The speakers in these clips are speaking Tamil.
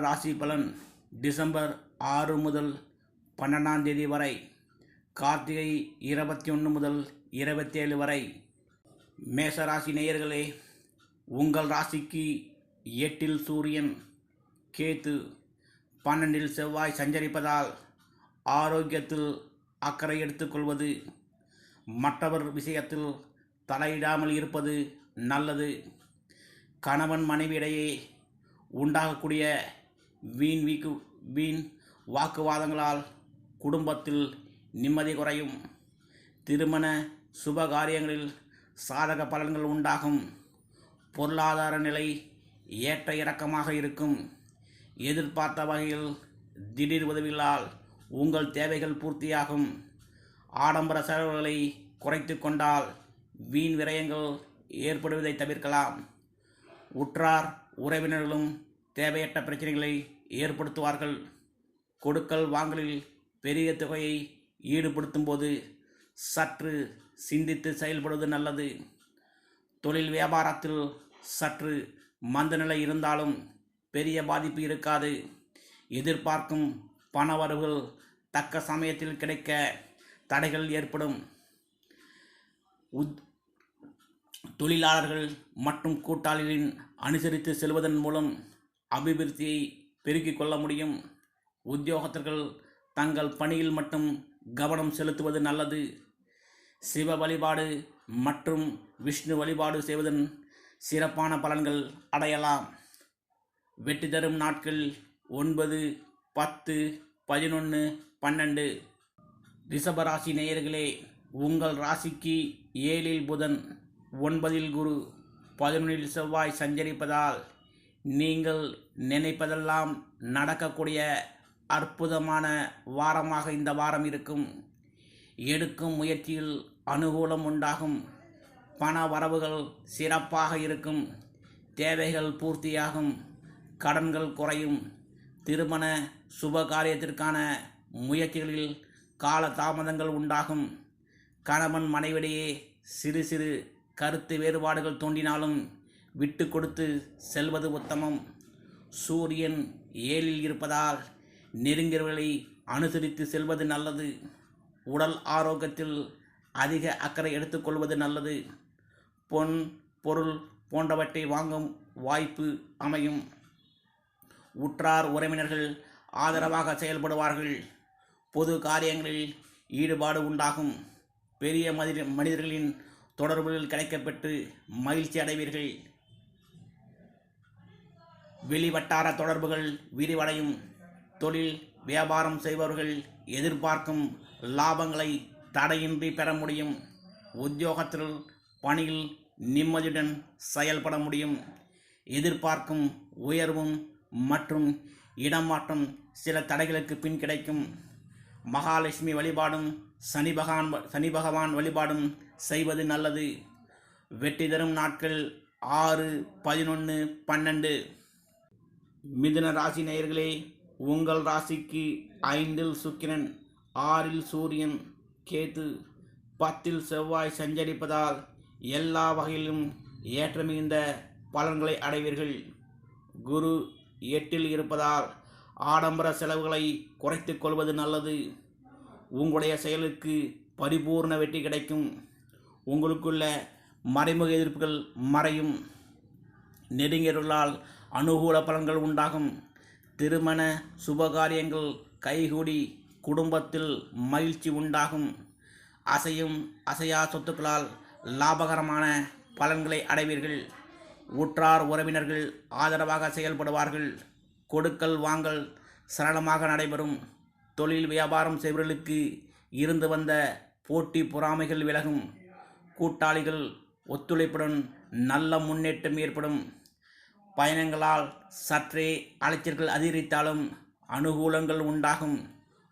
ராசி பலன் டிசம்பர் ஆறு முதல் பன்னெண்டாம் தேதி வரை கார்த்திகை இருபத்தி ஒன்று முதல் இருபத்தேழு வரை. மேச ராசி நேயர்களே உங்கள் ராசிக்கு எட்டில் சூரியன் கேத்து பன்னெண்டில் செவ்வாய் சஞ்சரிப்பதால் ஆரோக்கியத்தில் அக்கறை எடுத்துக்கொள்வது மற்றவர் விஷயத்தில் தலையிடாமல் இருப்பது நல்லது. கணவன் மனைவியிடையே உண்டாகக்கூடிய வீண் வீக்கு வீண் வாக்குவாதங்களால் குடும்பத்தில் நிம்மதி குறையும். திருமண சுப காரியங்களில் சாதக பலன்கள் உண்டாகும். பொருளாதார நிலை ஏற்ற இறக்கமாக இருக்கும். எதிர்பார்த்த வகையில் திடீர் உதவிகளால் உங்கள் தேவைகள் பூர்த்தியாகும். ஆடம்பர செலவுகளை குறைத்து கொண்டால் வீண் விரயங்கள் ஏற்படுவதை தவிர்க்கலாம். உற்றார் உறவினர்களும் தேவையற்ற பிரச்சனைகளை ஏற்படுத்துவார்கள். கொடுக்கல் வாங்கலில் பெரிய தொகையை ஈடுபடுத்தும் போது சற்று சிந்தித்து செயல்படுவது நல்லது. தொழில் வியாபாரத்தில் சற்று மந்தநிலை இருந்தாலும் பெரிய பாதிப்பு இருக்காது. எதிர்பார்க்கும் பண வரவுகள் தக்க சமயத்தில் கிடைக்க தடைகள் ஏற்படும். உத் தொழிலாளர்கள் மற்றும் கூட்டாளிகளின் அனுசரித்து செல்வதன் மூலம் அபிவிருத்தியை பெருக்கிக் கொள்ள முடியும். உத்தியோகத்தர்கள் தங்கள் பணியில் மட்டும் கவனம் செலுத்துவது நல்லது. சிவ வழிபாடு மற்றும் விஷ்ணு வழிபாடு செய்வதன் சிறப்பான பலன்கள் அடையலாம். வெற்றி தரும் நாட்கள் ஒன்பது பத்து பதினொன்று பன்னெண்டு. ரிஷபராசி நேயர்களே உங்கள் ராசிக்கு ஏழில் புதன் ஒன்பதில் குரு பதினொன்றில் செவ்வாய் சஞ்சரிப்பதால் நீங்கள் நினைப்பதெல்லாம் நடக்கக்கூடிய அற்புதமான வாரமாக இந்த வாரம் இருக்கும். எடுக்கும் முயற்சியில் அனுகூலம் உண்டாகும். பண வரவுகள் சிறப்பாக இருக்கும். தேவைகள் பூர்த்தியாகும். கடன்கள் குறையும். திருமண சுப காரியத்திற்கான முயற்சிகளில் கால தாமதங்கள் உண்டாகும். கணவன் மனைவிடையே சிறு சிறு கருத்து வேறுபாடுகள் தோன்றினாலும் விட்டு கொடுத்து செல்வது உத்தமம். சூரியன் ஏழில் இருப்பதால் நெருங்கியவர்களை அனுசரித்து செல்வது நல்லது. உடல் ஆரோக்கியத்தில் அதிக அக்கறை எடுத்துக்கொள்வது நல்லது. பொன் பொருள் போன்றவற்றை வாங்கும் வாய்ப்பு அமையும். உற்றார் உறவினர்கள் ஆதரவாக செயல்படுவார்கள். பொது காரியங்களில் ஈடுபாடு உண்டாகும். பெரிய மனிதர்களின் தொடர்புகள் கிடைக்கப்பெற்று மகிழ்ச்சி அடைவீர்கள். வெளிவட்டார தொடர்புகள் விரிவடையும். தொழில் வியாபாரம் செய்பவர்கள் எதிர்பார்க்கும் லாபங்களை தடையின்றி பெற முடியும். உத்தியோகத்தில் பணியில் நிம்மதியுடன் செயல்பட முடியும். எதிர்பார்க்கும் உயர்வும் மற்றும் இடமாற்றம் சில தடைகளுக்கு பின் கிடைக்கும். மகாலட்சுமி வழிபாடும் சனி பகவான் சனி பகவான் வழிபாடும் செய்வது நல்லது. வெற்றி தரும் நாட்கள் ஆறு பதினொன்று பன்னெண்டு. மிதுன ராசி நேயர்களே உங்கள் ராசிக்கு ஐந்தில் சுக்கிரன் ஆறில் சூரியன் கேத்து பத்தில் செவ்வாய் சஞ்சரிப்பதால் எல்லா வகையிலும் ஏற்ற மிகுந்த பலன்களை அடைவீர்கள். குரு எட்டில் இருப்பதால் ஆடம்பர செலவுகளை குறைத்துக் கொள்வது நல்லது. உங்களுடைய செயலுக்கு பரிபூர்ண வெற்றி கிடைக்கும். உங்களுக்குள்ள மறைமுக எதிர்ப்புகள் மறையும். நெருங்கியவர்களால் அனுகூல பலன்கள் உண்டாகும். திருமண சுபகாரியங்கள் கைகூடி குடும்பத்தில் மகிழ்ச்சி உண்டாகும். அசையும் அசையா சொத்துக்களால் லாபகரமான பலன்களை அடைவீர்கள். உற்றார் உறவினர்கள் ஆதரவாக செயல்படுவார்கள். கொடுக்கல் வாங்கல் சரளமாக நடைபெறும். தொழில் வியாபாரம் செய்வர்களுக்கு இருந்து வந்த போட்டி பொறாமைகள் விலகும். கூட்டாளிகள் ஒத்துழைப்புடன் நல்ல முன்னேற்றம் ஏற்படும். பயணங்களால் சற்றே அலைச்சல்கள் அதிகரித்தாலும் அனுகூலங்கள் உண்டாகும்.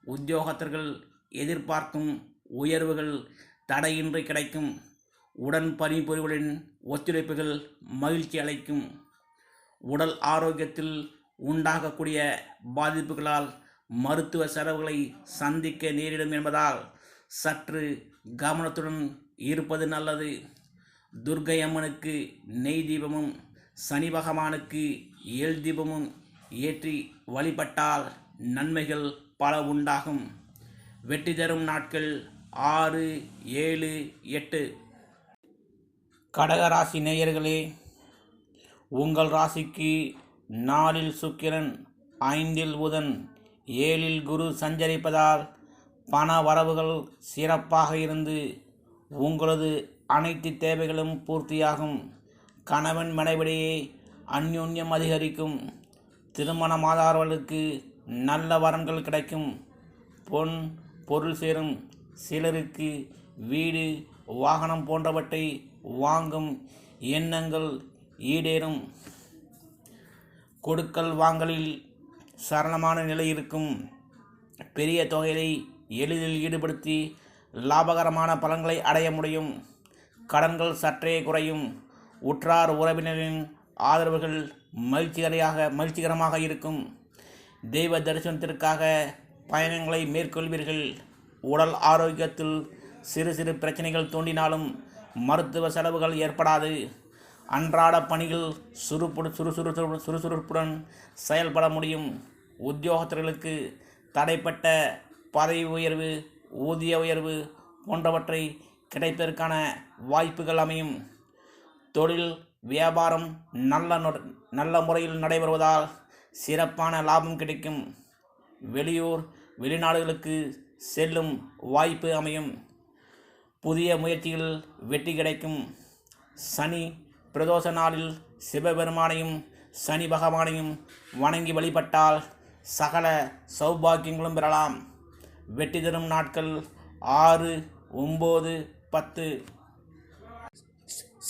உத்தியோகத்தர்கள் எதிர்பார்க்கும் உயர்வுகள் தடையின்றி கிடைக்கும். உடன் பணிபுரிவுகளின் ஒத்துழைப்புகள் மகிழ்ச்சி அளிக்கும். உடல் ஆரோக்கியத்தில் உண்டாகக்கூடிய பாதிப்புகளால் மருத்துவ செலவுகளை சந்திக்க நேரிடும் என்பதால் சற்று கவனத்துடன் இருப்பது நல்லது. துர்க்கை அம்மனுக்கு நெய் தீபமும் சனி பகவானுக்கு ஏழ் தீபமும் ஏற்றி வழிபட்டால் நன்மைகள் பல உண்டாகும். வெற்றி தரும் நாட்கள் ஆறு ஏழு எட்டு. கடகராசி நேயர்களே உங்கள் ராசிக்கு நாலில் சுக்கிரன் ஐந்தில் புதன் ஏழில் குரு சஞ்சரிப்பதால் பண வரவுகள் சிறப்பாக இருந்து உங்களது அனைத்து தேவைகளும் பூர்த்தியாகும். கணவன் மனைவிடையே அந்யோன்யம் அதிகரிக்கும். திருமணமாதாரர்களுக்கு நல்ல வரன்கள் கிடைக்கும். பொன் பொருள் சேரும். சிலருக்கு வீடு வாகனம் போன்றவற்றை வாங்கும் எண்ணங்கள் ஈடேறும். கொடுக்கல் வாங்கலில் சரளமான நிலை இருக்கும். பெரிய தொகையை எளிதில் ஈடுபடுத்தி லாபகரமான பலன்களை அடைய முடியும். கடன்கள் சற்றே குறையும். உற்றார் உறவினரின் ஆதரவுகள் மகிழ்ச்சிகரையாக மகிழ்ச்சிகரமாக இருக்கும். தெய்வ தரிசனத்திற்காக பயணங்களை மேற்கொள்வீர்கள். உடல் ஆரோக்கியத்தில் சிறு சிறு பிரச்சனைகள் தோண்டினாலும் மருத்துவ செலவுகள் ஏற்படாது. அன்றாட பணிகள் சுறுப்பு சுறுசுறுப்பு சுறுசுறுப்புடன் செயல்பட முடியும். உத்தியோகத்தர்களுக்கு தடைப்பட்ட பதவி உயர்வு ஊதிய உயர்வு போன்றவற்றை கிடைப்பதற்கான வாய்ப்புகள் அமையும். தொழில் வியாபாரம் நல்ல நல்ல முறையில் நடைபெறுவதால் சிறப்பான லாபம் கிடைக்கும். வெளியூர் வெளிநாடுகளுக்கு செல்லும் வாய்ப்பு அமையும். புதிய முயற்சிகள் வெற்றி கிடைக்கும். சனி பிரதோஷ நாளில் சிவபெருமானையும் சனி பகவானையும் வணங்கி வழிபட்டால் சகல சௌபாக்கியங்களும் பெறலாம். வெற்றி தரும் நாட்கள் ஆறு ஒம்பது பத்து.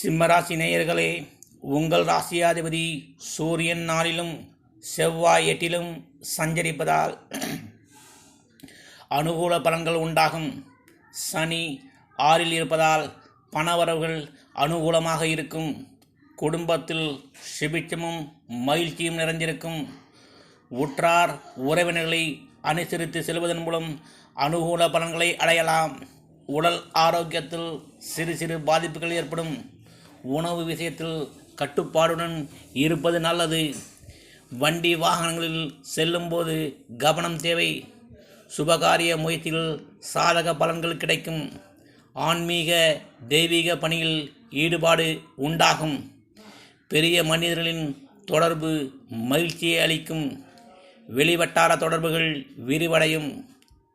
சிம்மராசி நேயர்களே உங்கள் ராசியாதிபதி சூரியன் நாளிலும் செவ்வாய் எட்டிலும் சஞ்சரிப்பதால் அனுகூல பலன்கள் உண்டாகும். சனி ஆறில் இருப்பதால் பணவரவுகள் அனுகூலமாக இருக்கும். குடும்பத்தில் சுபிட்சமும் மகிழ்ச்சியும் நிறைந்திருக்கும். உற்றார் உறவினர்களை அனுசரித்து செல்வதன் மூலம் அனுகூல பலன்களை அடையலாம். உடல் ஆரோக்கியத்தில் சிறு சிறு பாதிப்புகள் ஏற்படும். உணவு விஷயத்தில் கட்டுப்பாடுடன் இருப்பது நல்லது. வண்டி வாகனங்களில் செல்லும்போது கவனம் தேவை. சுபகாரிய முயற்சிகள் சாதக பலன்கள் கிடைக்கும். ஆன்மீக தெய்வீக பணியில் ஈடுபாடு உண்டாகும். பெரிய மனிதர்களின் தொடர்பு மகிழ்ச்சியை அளிக்கும். வெளிவட்டார தொடர்புகள் விரிவடையும்.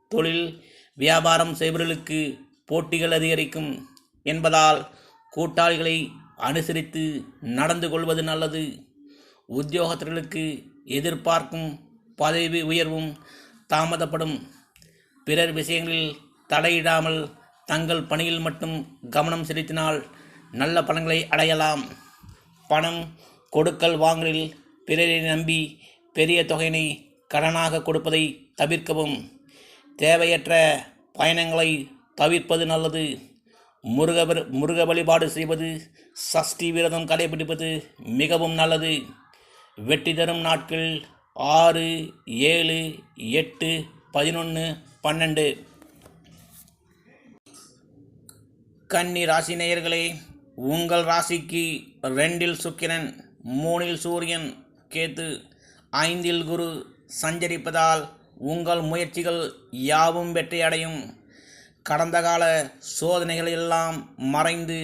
தொழில் வியாபாரம் செய்பவர்களுக்கு போட்டிகள் அதிகரிக்கும் என்பதால் கூட்டாளிகளை அனுசரித்து நடந்து கொள்வது நல்லது. உத்தியோகத்தர்களுக்கு எதிர்பார்க்கும் பதவி உயர்வும் தாமதப்படும். பிறர் விஷயங்களில் தலையிடாமல் தங்கள் பணியில் மட்டும் கவனம் செலுத்தினால் நல்ல பலன்களை அடையலாம். பணம் கொடுக்கல் வாங்கலில் பிறரை நம்பி பெரிய தொகையினை கடனாக கொடுப்பதை தவிர்க்கவும். தேவையற்ற பயணங்களை தவிர்ப்பது நல்லது. முருக முருக வழிபாடு செய்வது சஷ்டி விரதம் கடைபிடிப்பது மிகவும் நல்லது. வெற்றி தரும் நாட்கள் ஆறு ஏழு எட்டு பதினொன்று பன்னெண்டு. கன்னி ராசி நேயர்களே உங்கள் ராசிக்கு ரெண்டில் சுக்கிரன் மூணில் சூரியன் கேத்து ஐந்தில் குரு சஞ்சரிப்பதால் உங்கள் முயற்சிகள் யாவும் வெற்றியடையும். கடந்த கால சோதனைகள் எல்லாம் மறைந்து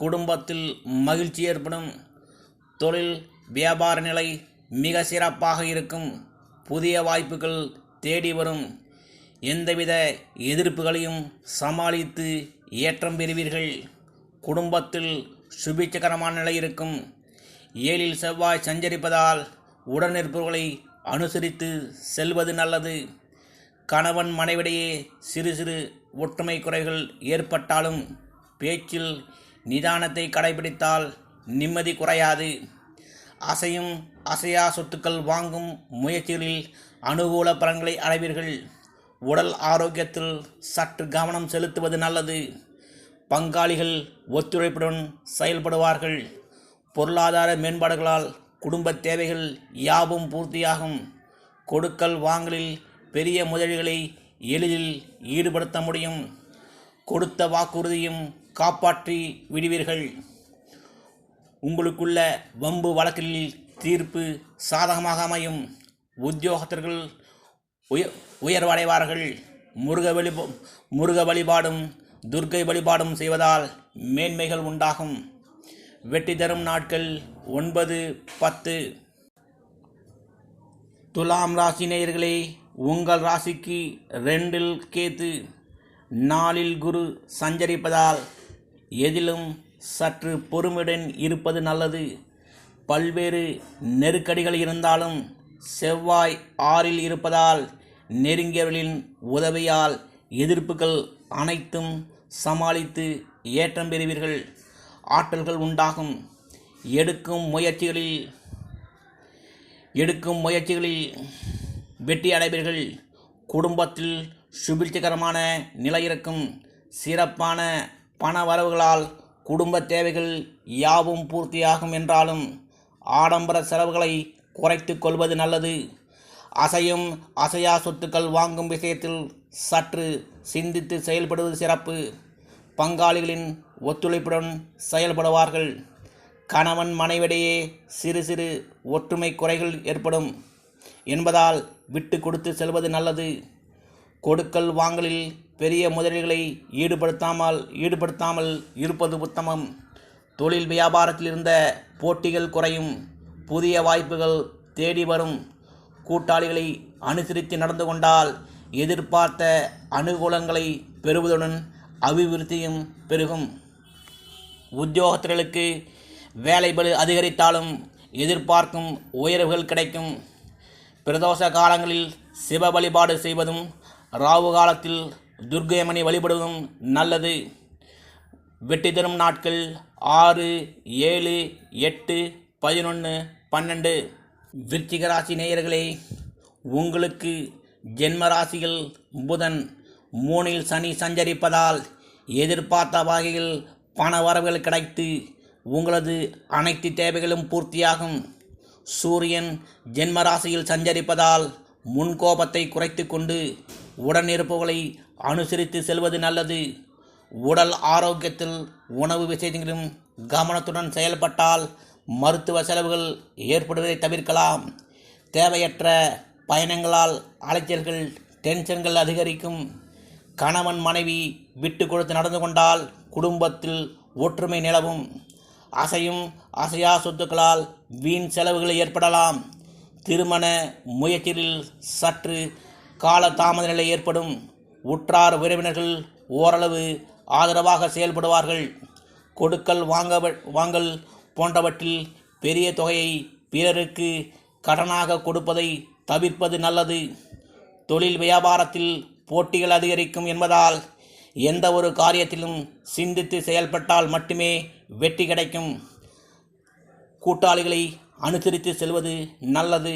குடும்பத்தில் மகிழ்ச்சி ஏற்படும். தொழில் வியாபார நிலை மிக சிறப்பாக இருக்கும். புதிய வாய்ப்புகள் தேடி வரும். எந்தவித எதிர்ப்புகளையும் சமாளித்து ஏற்றம் பெறுவீர்கள். குடும்பத்தில் சுபிச்சகரமான நிலை இருக்கும். ஏழில் செவ்வாய் சஞ்சரிப்பதால் உடனிருப்பவர்களை அனுசரித்து செல்வது நல்லது. கணவன் மனைவிடையே சிறு சிறு ஒற்றுமை குறைகள் ஏற்பட்டாலும் பேச்சில் நிதானத்தை கடைபிடித்தால் நிம்மதி குறையாது. அசையும் அசையா சொத்துக்கள் வாங்கும் முயற்சிகளில் அனுகூல பலன்களை அடைவீர்கள். உடல் ஆரோக்கியத்தில் சற்று கவனம் செலுத்துவது நல்லது. பங்காளிகள் ஒத்துழைப்புடன் செயல்படுவார்கள். பொருளாதார மேம்பாடுகளால் குடும்ப தேவைகள் யாவும் பூர்த்தியாகும். கொடுக்கல் வாங்கலில் பெரிய முதலீடுகளை எளிதில் ஈடுபடுத்த முடியும். கொடுத்த வாக்குறுதியும் காப்பாற்றி விடுவீர்கள். உங்களுக்குள்ள வம்பு வழக்கில் தீர்ப்பு சாதகமாக அமையும். உத்தியோகத்தர்கள் உய உயர்வடைவார்கள். முருக வழிபா முருக வழிபாடும் துர்க்கை வழிபாடும் செய்வதால் மேன்மைகள் உண்டாகும். வெற்றி தரும் நாட்கள் ஒன்பது பத்து. துலாம் ராசி நேயர்களே உங்கள் ராசிக்கு ரெண்டில் கேத்து நாளில் குரு சஞ்சரிப்பதால் எதிலும் சற்று பொறுமையுடன் இருப்பது நல்லது. பல்வேறு நெருக்கடிகள் இருந்தாலும் செவ்வாய் ஆறில் இருப்பதால் நெருங்கியவர்களின் உதவியால் எதிர்ப்புகள் அனைத்தும் சமாளித்து ஏற்றம் பெறுவீர்கள். ஆற்றல்கள் உண்டாகும். எடுக்கும் முயற்சிகளில் எடுக்கும் முயற்சிகளில் வெற்றி அடைவீர்கள். குடும்பத்தில் சுபிட்சகரமான நிலை இருக்கும். சிறப்பான பண வரவுகளால் குடும்ப தேவைகள் யாவும் பூர்த்தியாகும் என்றாலும் ஆடம்பர செலவுகளை குறைத்து கொள்வது நல்லது. அசையும் அசையா சொத்துக்கள் வாங்கும் விஷயத்தில் சற்று சிந்தித்து செயல்படுவது சிறப்பு. பங்காளிகளின் ஒத்துழைப்புடன் செயல்படுவார்கள். கணவன் மனைவிடையே சிறு சிறு ஒற்றுமை குறைகள் ஏற்படும். என்பதால் விட்டு கொடுத்து செல்வது நல்லது. கொடுக்கல் வாங்கலில் பெரிய முதலீடுகளை ஈடுபடுத்தாமல் ஈடுபடுத்தாமல் இருப்பது உத்தமம். தொழில் வியாபாரத்தில் இருந்த போட்டிகள் குறையும். புதிய வாய்ப்புகள் தேடி வரும். கூட்டாளிகளை அனுசரித்து நடந்து கொண்டால் எதிர்பார்த்த அனுகூலங்களை பெறுவதுடன் அபிவிருத்தியும் பெருகும். உத்தியோகத்தர்களுக்கு வேலை பலு அதிகரித்தாலும் எதிர்பார்க்கும் உயர்வுகள் கிடைக்கும். பிரதோஷ காலங்களில் சிவ வழிபாடு செய்வதும் ராவு காலத்தில் துர்கையம்மனை வழிபடுவதும் நல்லது. வெற்றி தரும் நாட்கள் ஆறு ஏழு எட்டு பதினொன்று பன்னெண்டு. விருச்சிக ராசி நேயர்களே உங்களுக்கு ஜென்ம ராசியில் புதன் மூணில் சனி சஞ்சரிப்பதால் எதிர்பார்த்த வகையில் பண வரவுகள் கிடைத்து உங்களது அனைத்து தேவைகளும் பூர்த்தியாகும். சூரியன் ஜென்ம ராசியில் சஞ்சரிப்பதால் முன்கோபத்தை குறைத்து கொண்டு உடனிருப்பவர்களை அனுசரித்து செல்வது நல்லது. உடல் ஆரோக்கியத்தில் உணவு விஷயத்திலும் கவனத்துடன் செயல்பட்டால் மருத்துவ செலவுகள் ஏற்படுவதை தவிர்க்கலாம். தேவையற்ற பயணங்களால் அலைச்சல்கள் டென்ஷன்கள் அதிகரிக்கும். கணவன் மனைவி விட்டு கொடுத்து நடந்து கொண்டால் குடும்பத்தில் ஒற்றுமை நிலவும். அசையும் அசையா சொத்துக்களால் வீண் செலவுகள் ஏற்படலாம். திருமண முயற்சியில் சற்று கால தாமத நிலை ஏற்படும். உற்றார் உறவினர்கள் ஓரளவு ஆதரவாக செயல்படுவார்கள். கொடுக்கல் வாங்க வாங்கல் போன்றவற்றில் பெரிய தொகையை பிறருக்கு கடனாக கொடுப்பதை தவிர்ப்பது நல்லது. தொழில் வியாபாரத்தில் போட்டிகள் அதிகரிக்கும் என்பதால் எந்த ஒரு காரியத்திலும் சிந்தித்து செயல்பட்டால் மட்டுமே வெற்றி கிடைக்கும். கூட்டாளிகளை அனுசரித்து செல்வது நல்லது.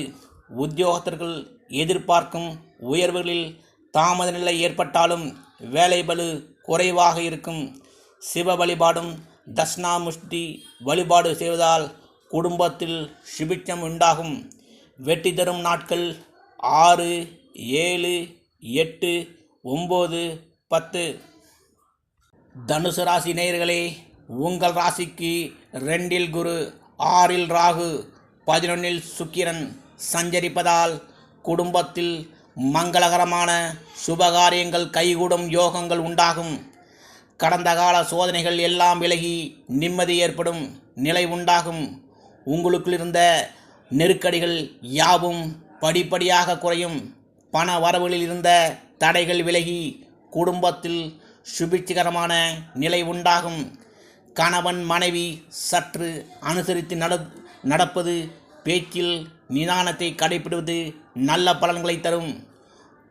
உத்தியோகத்தர்கள் எதிர்பார்க்கும் உயர்வுகளில் தாமத நிலை ஏற்பட்டாலும் வேலை பலு குறைவாக இருக்கும். சிவ வழிபாடும் தஷ்ணாமுஷ்டி வழிபாடு செய்வதால் குடும்பத்தில் சுபிட்சம் உண்டாகும். வெற்றி தரும் நாட்கள் ஆறு ஏழு எட்டு ஒம்பது பத்து. தனுசு ராசி நேயர்களே உங்கள் ராசிக்கு ரெண்டில் குரு ஆறில் ராகு பதினொன்னில் சுக்கிரன் சஞ்சரிப்பதால் குடும்பத்தில் மங்களகரமான சுபகாரியங்கள் கைகூடும் யோகங்கள் உண்டாகும். கடந்த கால சோதனைகள் எல்லாம் விலகி நிம்மதி ஏற்படும் நிலை உண்டாகும். உங்களுக்குள் இருந்த நெருக்கடிகள் யாவும் படிப்படியாக குறையும். பண வரவுகளில் இருந்த தடைகள் விலகி குடும்பத்தில் சுபிட்சிகரமான நிலை உண்டாகும். கணவன் மனைவி சற்று அனுசரித்து நட நடப்பது பேச்சில் நிதானத்தை கடைபிடிப்பது நல்ல பலன்களை தரும்.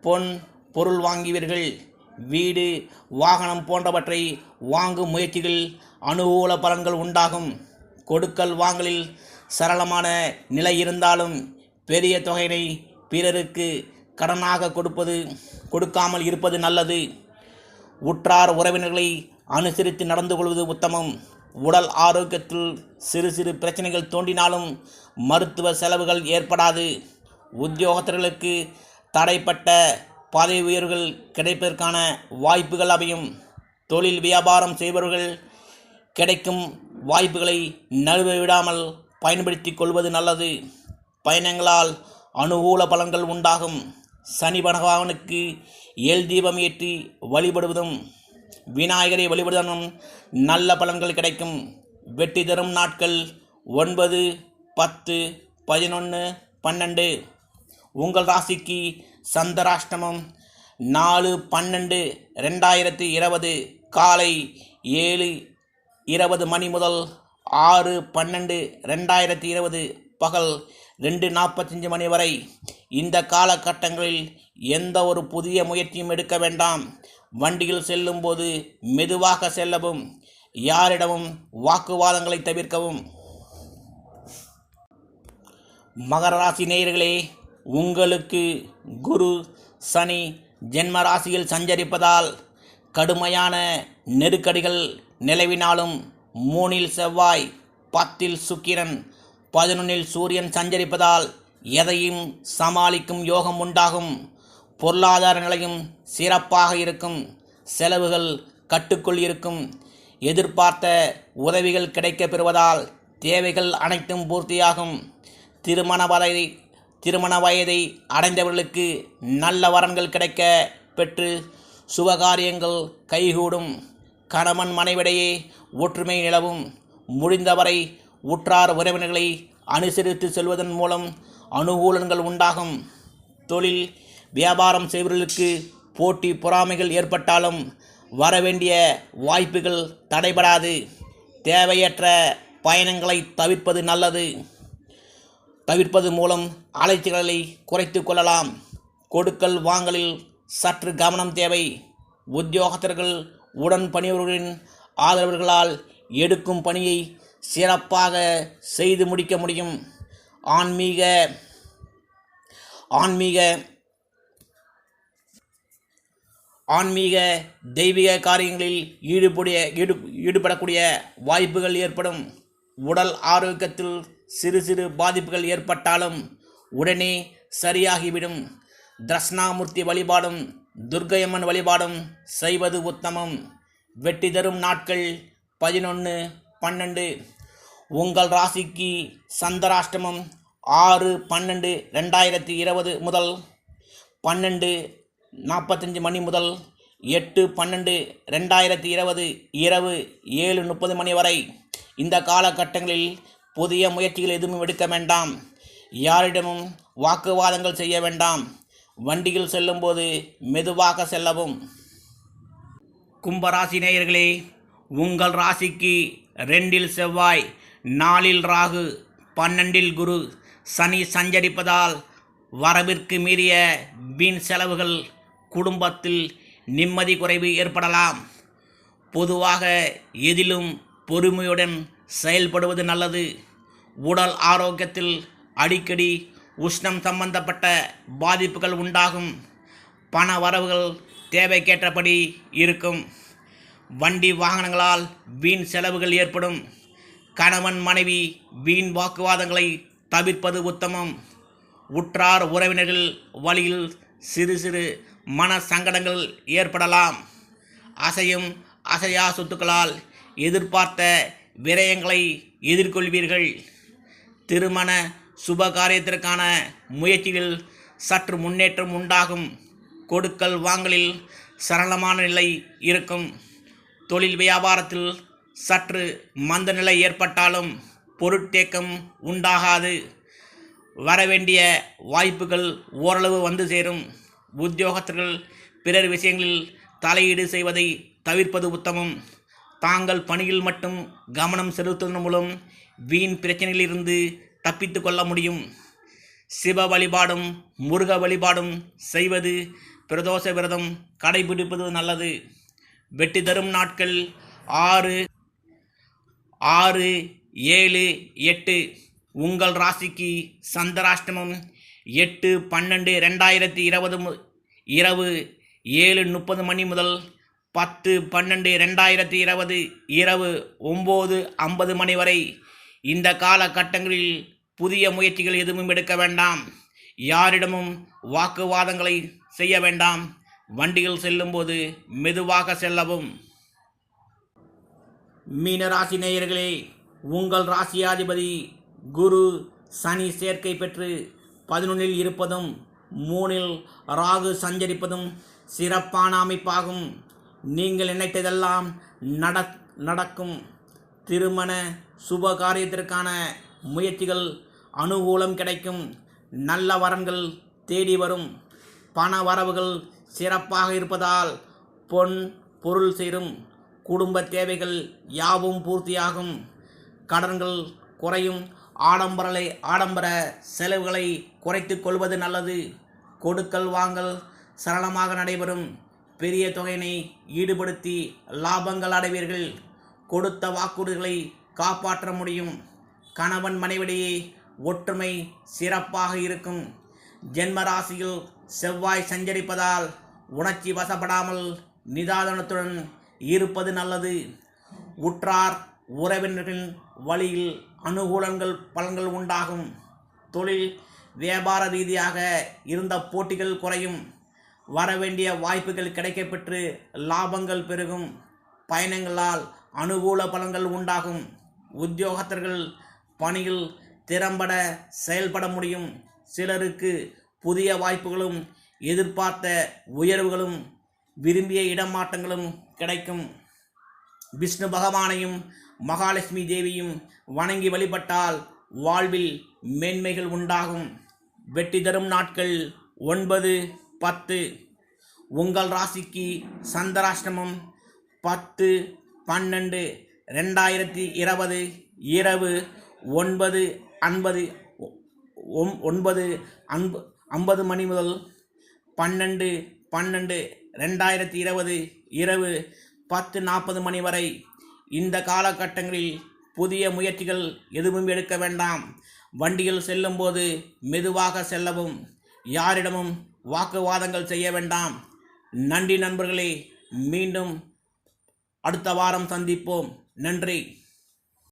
பொன் பொருள் வாங்குவீர்கள். வீடு வாகனம் போன்றவற்றை வாங்கும் முயற்சிகள் அனுகூல பலன்கள் உண்டாகும். கொடுக்கல் வாங்கலில் சரளமான நிலை இருந்தாலும் பெரிய தொகையினை பிறருக்கு கடனாக கொடுப்பது கொடுக்காமல் இருப்பது நல்லது. உற்றார் உறவினர்களை அனுசரித்து நடந்து கொள்வது உத்தமம். உடல் ஆரோக்கியத்தில் சிறு சிறு பிரச்சனைகள் தோன்றினாலும் மருத்துவ செலவுகள் ஏற்படாது. உத்தியோகத்தர்களுக்கு தடைப்பட்ட பதவி உயர்வுகள் கிடைப்பதற்கான வாய்ப்புகள் அமையும். தொழில் வியாபாரம் செய்பவர்கள் கிடைக்கும் வாய்ப்புகளை நழுவ விடாமல் பயன்படுத்தி கொள்வது நல்லது. பயணங்களால் அனுகூல பலன்கள் உண்டாகும். சனி பகவானுக்கு எல் தீபம் ஏற்றி வழிபடுவதும் விநாயகரை வழிபடுவதும் நல்ல பலன்கள் கிடைக்கும். வெற்றி தரும் நாட்கள் ஒன்பது பத்து பதினொன்று பன்னெண்டு. உங்கள் ராசிக்கு சந்திராஷ்டமம் நாலு பன்னெண்டு ரெண்டாயிரத்தி இருபது காலை ஏழு இருபது மணி முதல் ஆறு பன்னெண்டு ரெண்டாயிரத்தி இருபது பகல் ரெண்டு நாற்பத்தஞ்சு மணி வரை. இந்த காலகட்டங்களில் எந்த ஒரு புதிய முயற்சியும் எடுக்க வேண்டாம். வண்டியில் செல்லும்போது மெதுவாக செல்லவும் யாரிடமும் வாக்குவாதங்களை தவிர்க்கவும். மகர ராசி நேயர்களே உங்களுக்கு குரு சனி ஜென்ம ராசியில் சஞ்சரிப்பதால் கடுமையான நெருக்கடிகள் நிலவினாலும் மூணில் செவ்வாய் பத்தில் சுக்கிரன் பதினொன்னில் சூரியன் சஞ்சரிப்பதால் எதையும் சமாளிக்கும் யோகம் உண்டாகும். பொருளாதார நிலையும் சிறப்பாக இருக்கும். செலவுகள் கட்டுக்குள் இருக்கும். எதிர்பார்த்த உதவிகள் கிடைக்கப் பெறுவதால் தேவைகள் அனைத்தும் பூர்த்தியாகும். திருமண வதை திருமண வயதை அடைந்தவர்களுக்கு நல்ல வரன்கள் கிடைக்க பெற்று சுபகாரியங்கள் கைகூடும். கணவன் மனைவிடையே ஒற்றுமை நிலவும். முடிந்தவரை உற்றார் உறவினர்களை அனுசரித்து செல்வதன் மூலம் அனுகூலங்கள் உண்டாகும். தொழில் வியாபாரம் செய்பவர்களுக்கு போட்டி பொறாமைகள் ஏற்பட்டாலும் வரவேண்டிய வாய்ப்புகள் தடைபடாது. தேவையற்ற பயணங்களை தவிர்ப்பது நல்லது. தவிர்ப்பது மூலம் அலைச்சல்களை குறைத்து கொள்ளலாம். கொடுக்கல் வாங்கலில் சற்று கவனம் தேவை. உத்தியோகத்தர்கள் உடன் பணியவர்களின் ஆதரவர்களால் எடுக்கும் பணியை சிறப்பாக செய்து முடிக்க முடியும். ஆன்மீக ஆன்மீக ஆன்மீக தெய்வீக காரியங்களில் ஈடுபடிய ஈடு ஈடுபடக்கூடிய வாய்ப்புகள் ஏற்படும். உடல் ஆரோக்கியத்தில் சிறு சிறு பாதிப்புகள் ஏற்பட்டாலும் உடனே சரியாகிவிடும். தட்சிணாமூர்த்தி வழிபாடும் துர்கையம்மன் வழிபாடும் செய்வது உத்தமம். வெற்றி தரும் நாட்கள் பதினொன்று பன்னெண்டு. உங்கள் ராசிக்கு சந்திராஷ்டமம் ஆறு பன்னெண்டு ரெண்டாயிரத்தி இருபது முதல் பன்னெண்டு நாற்பத்தஞ்சு மணி முதல் எட்டு பன்னெண்டு ரெண்டாயிரத்தி இருபது இரவு ஏழு முப்பது மணி வரை. இந்த காலகட்டங்களில் புதிய முயற்சிகள் எதுவும் எடுக்க வேண்டாம். யாரிடமும் வாக்குவாதங்கள் செய்ய வேண்டாம். வண்டியில் செல்லும்போது மெதுவாக செல்லவும். கும்பராசி நேயர்களே உங்கள் ராசிக்கு ரெண்டில் செவ்வாய் நாலில் ராகு பன்னெண்டில் குரு சனி சஞ்சரிப்பதால் வரவிற்கு மீறிய வீண் செலவுகள் குடும்பத்தில் நிம்மதி குறைவு ஏற்படலாம். பொதுவாக எதிலும் பொறுமையுடன் செயல்படுவது நல்லது. உடல் ஆரோக்கியத்தில் அடிக்கடி உஷ்ணம் சம்பந்தப்பட்ட பாதிப்புகள் உண்டாகும். பண வரவுகள் தேவைக்கேற்றபடி இருக்கும். வண்டி வாகனங்களால் வீண் செலவுகள் ஏற்படும். கணவன் மனைவி வீண் வாக்குவாதங்களை தவிர்ப்பது உத்தமம். உற்றார் உறவினர்கள் வழியில் சிறு சிறு மன சங்கடங்கள் ஏற்படலாம். அசையும் அசையா சொத்துக்களால் எதிர்பார்த்த விரயங்களை எதிர்கொள்வீர்கள். திருமண சுபகாரியத்திற்கான முயற்சியில் சற்று முன்னேற்றம் உண்டாகும். கொடுக்கல் வாங்கலில் சரளமான நிலை இருக்கும். தொழில் வியாபாரத்தில் சற்று மந்த நிலை ஏற்பட்டாலும் பொருட்தேக்கம் உண்டாகாது. வரவேண்டிய வாய்ப்புகள் ஓரளவு வந்து சேரும். உத்தியோகத்தர்கள் பிறர் விஷயங்களில் தலையீடு செய்வதை தவிர்ப்பது உத்தமம். தாங்கள் பணியில் மட்டும் கவனம் செலுத்துவதன் மூலம் வீண் பிரச்சனையிலிருந்து தப்பித்து கொள்ள முடியும். சிவ வழிபாடும் முருக வழிபாடும் செய்வது பிரதோஷ விரதம் கடைபிடிப்பது நல்லது. வெட்டி தரும் நாட்கள் ஆறு ஆறு ஏழு எட்டு. உங்கள் ராசிக்கு சந்திராஷ்டமம் எட்டு பன்னெண்டு ரெண்டாயிரத்தி இருபது மு- இரவு ஏழு முப்பது மணி முதல் பத்து பன்னெண்டு ரெண்டாயிரத்தி இருபது இரவு ஒம்பது ஐம்பது மணி வரை இந்த காலகட்டங்களில் புதிய முயற்சிகள் எதுவும் எடுக்க வேண்டாம். யாரிடமும் வாக்குவாதங்களை செய்ய வேண்டாம். வண்டியில் செல்லும்போது மெதுவாக செல்லவும். மீனராசி நேயர்களே உங்கள் ராசியாதிபதி குரு சனி சேர்க்கை பெற்று பதினொன்றில் இருப்பதும் மூணில் ராகு சஞ்சரிப்பதும் சிறப்பான அமைப்பாகும். நீங்கள் நினைத்ததெல்லாம் நட நடக்கும். திருமண சுப காரியத்திற்கான முயற்சிகள் அனுகூலம் கிடைக்கும். நல்ல வரன்கள் தேடி வரும். பண வரவுகள் சிறப்பாக இருப்பதால் பொன் பொருள் சேரும். குடும்ப தேவைகள் யாவும் பூர்த்தியாகும். கடன்கள் குறையும். ஆடம்பரலை ஆடம்பர செலவுகளை குறைத்து கொள்வது நல்லது. கொடுக்கல் வாங்கல் சரளமாக நடைபெறும். பெரிய தொகையினை ஈடுபடுத்தி லாபங்கள் அடைவீர்கள். கொடுத்த வாக்குறுதிகளை காப்பாற்ற முடியும். கணவன் மனைவிடையே ஒற்றுமை சிறப்பாக இருக்கும். ஜென்ம ராசியில் செவ்வாய் சஞ்சரிப்பதால் உணர்ச்சி வசப்படாமல் நிதானத்துடன் இருப்பது நல்லது. உற்றார் உறவினர்களின் வழியில் அனுகூலங்கள் பலன்கள் உண்டாகும். தொழில் வியாபார ரீதியாக இருந்த போட்டிகள் குறையும். வரவேண்டிய வாய்ப்புகள் கிடைக்கப்பெற்று லாபங்கள் பெருகும். பயணங்களால் அனுகூல பலன்கள் உண்டாகும். உத்தியோகத்தர்கள் பணியில் திறம்பட செயல்பட முடியும். சிலருக்கு புதிய வாய்ப்புகளும் எதிர்பார்த்த உயர்வுகளும் விரும்பிய இடமாற்றங்களும் கிடைக்கும். விஷ்ணு பகவானையும் மகாலட்சுமி தேவியும் வணங்கி வழிபட்டால் வாழ்வில் மேன்மைகள் உண்டாகும். வெற்றி தரும் நாட்கள் ஒன்பது பத்து. உங்கள் ராசிக்கு சந்திராஷ்டமம் பத்து பன்னெண்டு ரெண்டாயிரத்தி இருபது இரவு ஒன்பது ஐம்பது ஒம் ஒன்பது அன்பு ஐம்பது மணி முதல் பன்னெண்டு பன்னெண்டு ரெண்டாயிரத்தி இருபது இரவு பத்து நாற்பது மணி வரை. இந்த காலகட்டங்களில் புதிய முயற்சிகள் எதுவும் எடுக்க வேண்டாம். வண்டியில் செல்லும்போது மெதுவாக செல்லவும். யாரிடமும் வாக்குவாதங்கள் செய்ய வேண்டாம். நன்றி நண்பர்களே மீண்டும் அடுத்த வாரம் சந்திப்போம். நன்றி.